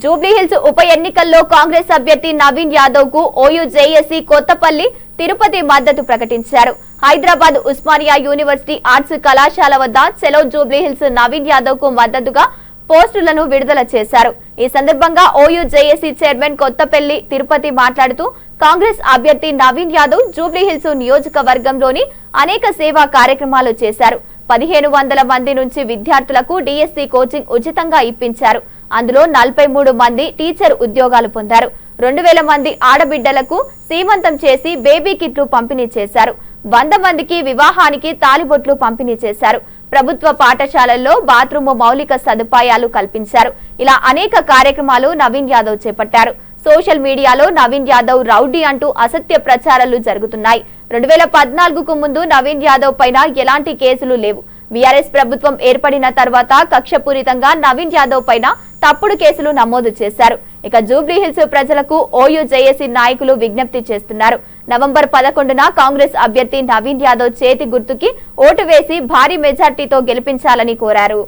జూబ్లీహిల్స్ ఉప ఎన్నికల్లో కాంగ్రెస్ అభ్యర్థి నవీన్ యాదవ్కు ఓయూ జేఏసీ కొత్తపల్లి తిరుపతి మద్దతు ప్రకటించారు. హైదరాబాద్ ఉస్మానియా యూనివర్సిటీ ఆర్ట్స్ కళాశాల వద్ద సెలో జూబ్లీహిల్స్ నవీన్ యాదవ్కు మద్దతుగా పోస్టులను విడుదల చేశారు. ఈ సందర్భంగా OU JAC chairman Kothapalli Tirupati మాట్లాడుతూ కాంగ్రెస్ అభ్యర్థి నవీన్ యాదవ్ జూబ్లీహిల్స్ నియోజకవర్గంలోని అనేక సేవా కార్యక్రమాలు చేశారు. పదిహేను వందల మంది నుంచి విద్యార్థులకు డిఎస్సి కోచింగ్ ఉచితంగా ఇప్పించారు. అందులో నలభై మూడు మంది టీచర్ ఉద్యోగాలు పొందారు. రెండు వేల మంది ఆడబిడ్డలకు సీమంతం చేసి బేబీ కిట్లు పంపిణీ చేశారు. వంద మందికి వివాహానికి తాలిబొట్లు పంపిణీ చేశారు. ప్రభుత్వ పాఠశాలల్లో బాత్రూమ్ మౌలిక సదుపాయాలు కల్పించారు. ఇలా అనేక కార్యక్రమాలు నవీన్ యాదవ్ చేపట్టారు. సోషల్ మీడియాలో నవీన్ యాదవ్ రౌడీ అంటూ అసత్య ప్రచారాలు జరుగుతున్నాయి. రెండు వేల పద్నాలుగుకు ముందు నవీన్ యాదవ్ పైన ఎలాంటి కేసులు లేవు. వీఆర్ఎస్ ప్రభుత్వం ఏర్పడిన తర్వాత కక్షపూరితంగా నవీన్ యాదవ్ పైన తప్పుడు కేసులు నమోదు చేశారు. ఇక జూబ్లీహిల్స్ ప్రజలకు ఓయూ జేఏసీ నాయకులు విజ్ఞప్తి చేస్తున్నారు. నవంబర్ పదకొండున కాంగ్రెస్ అభ్యర్థి నవీన్ యాదవ్ చేతి గుర్తుకి ఓటు వేసి భారీ మెజార్టీతో గెలిపించాలని కోరారు.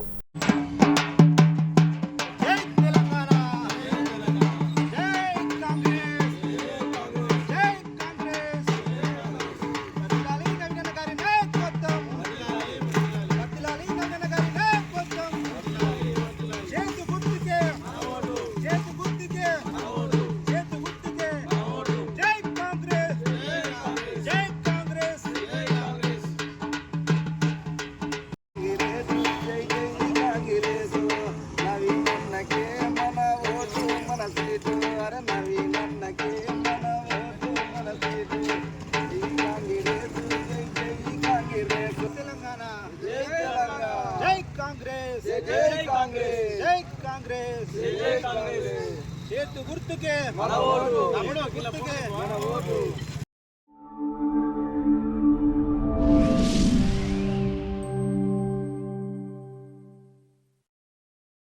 చేతు గుర్తుకే. మన ఓటు. గుర్తుకే. మన ఓటు.